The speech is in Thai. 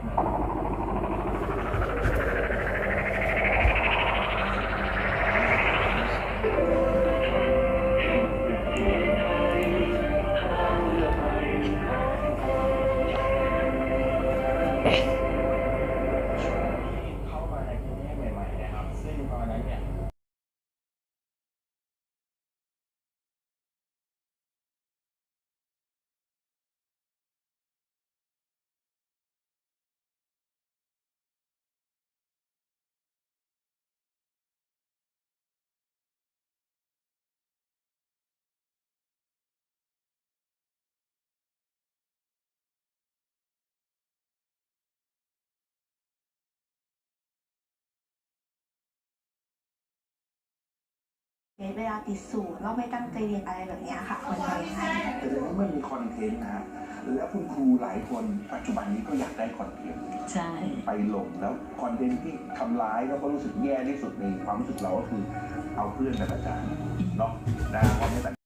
Yeah. เวลาติดสูตรว่าไม่ตั้งใจเรียนอะไรแบบเนี้ยค่ะควรทำยังไงแต่เดี๋ยวนี้มันมีคอนเทนต์นะฮะแล้วคุณครูหลายคนปัจจุบันนี้ก็อยากได้คอนเทนต์ใช่ไปลงแล้วคอนเทนต์ที่ทำร้ายแล้วก็รู้สึกแย่ที่สุดในความรู้สึกเราก็คือเอาเพื่อนเป็นอาจารย์เนาะนะเพราะ